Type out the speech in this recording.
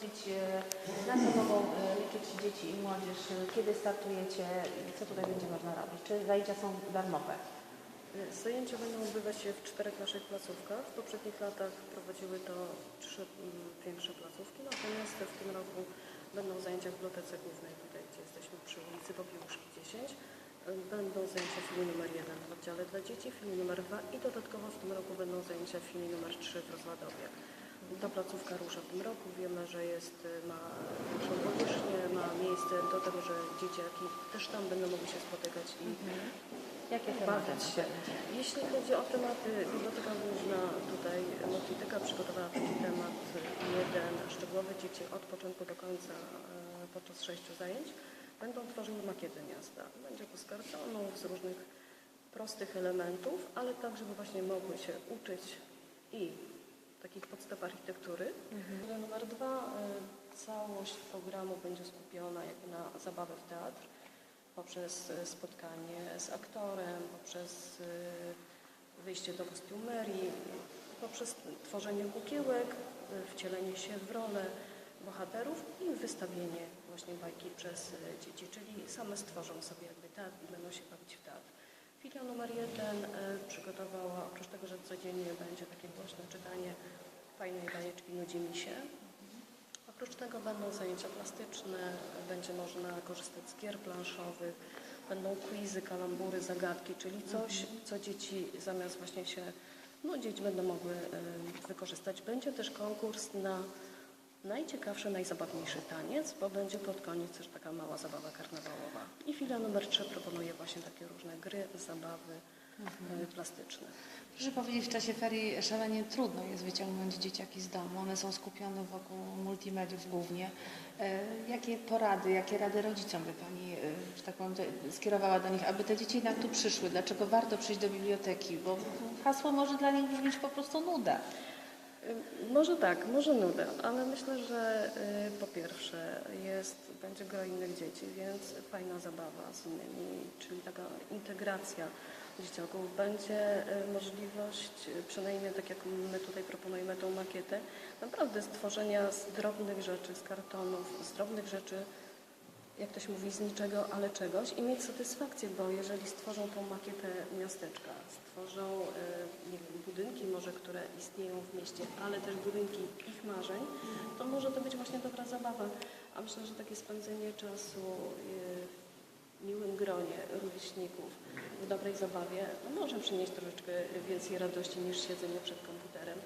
powiedzieć, e, na co mogą e, liczyć dzieci i młodzież, e, kiedy startujecie co tutaj będzie można robić? Czy zajęcia są darmowe? Zajęcia będą odbywać się w czterech naszych placówkach. W poprzednich latach prowadziły to trzy mm, większe placówki, natomiast w tym roku będą zajęcia w Bibliotece Głównej, tutaj gdzie jesteśmy przy ulicy Popiełuszki 10. Będą zajęcia w filii numer 1 w oddziale dla dzieci, w filii numer 2 i dodatkowo w tym roku będą zajęcia w filii numer 3 w Rozładowie. Ta placówka rusza w tym roku. Wiemy, że jest, y, ma większą powierzchnię, ma miejsce do tego, że dzieciaki też tam będą mogły się spotykać i Jakie tematy? bawić się. Jeśli chodzi o tematy, Biblioteka Główna tutaj Multityka przygotowała taki temat jeden szczegółowy. Dzieci od początku do końca e, podczas sześciu zajęć będą tworzyły makiety miasta. Będzie to z z różnych prostych elementów, ale tak, żeby właśnie mogły się uczyć i takich podstaw architektury. Numer dwa, e, całość programu będzie skupiona jakby na zabawę w teatr poprzez e, spotkanie z aktorem, poprzez e, wyjście do kostiumerii, poprzez tworzenie kukiełek, wcielenie się w rolę bohaterów i wystawienie właśnie bajki przez dzieci, czyli same stworzą sobie jakby teatr i będą się bawić w teatr. Filia numer jeden e, przygotowała, oprócz tego, że codziennie będzie takie głośne czytanie fajnej bajeczki Nudzi mi się, Oprócz tego będą zajęcia plastyczne, będzie można korzystać z gier planszowych, będą quizy, kalambury, zagadki, czyli coś, co dzieci zamiast właśnie się nudzić będą mogły y, wykorzystać. Będzie też konkurs na najciekawszy, najzabawniejszy taniec, bo będzie pod koniec też taka mała zabawa karnawałowa. I filia numer 3 proponuje właśnie takie różne gry, zabawy y, plastyczne. Proszę powiedzieć, w czasie ferii szalenie trudno jest wyciągnąć dzieciaki z domu. One są skupione wokół multimediów głównie. E, Jakie porady, jakie rady rodzicom by Pani, e, że tak powiem, skierowała do nich, aby te dzieci jednak tu przyszły? Dlaczego warto przyjść do biblioteki? Bo hasło może dla nich brzmieć po prostu nuda. Y, Może tak, może nuda, ale myślę, że y, po pierwsze jest, będzie gro innych dzieci, więc fajna zabawa z innymi, czyli taka integracja dzieciaków. Będzie y, możliwość, przynajmniej tak jak my tutaj proponujemy tą makietę, naprawdę stworzenia z drobnych rzeczy, z kartonów, z drobnych rzeczy, jak to się mówi, z niczego, ale czegoś i mieć satysfakcję, bo jeżeli stworzą tą makietę miasteczka, stworzą e, nie wiem, budynki może, które istnieją w mieście, ale też budynki ich marzeń, to może to być właśnie dobra zabawa. A myślę, że takie spędzenie czasu e, w miłym gronie rówieśników, w dobrej zabawie, może przynieść troszeczkę więcej radości niż siedzenie przed komputerem.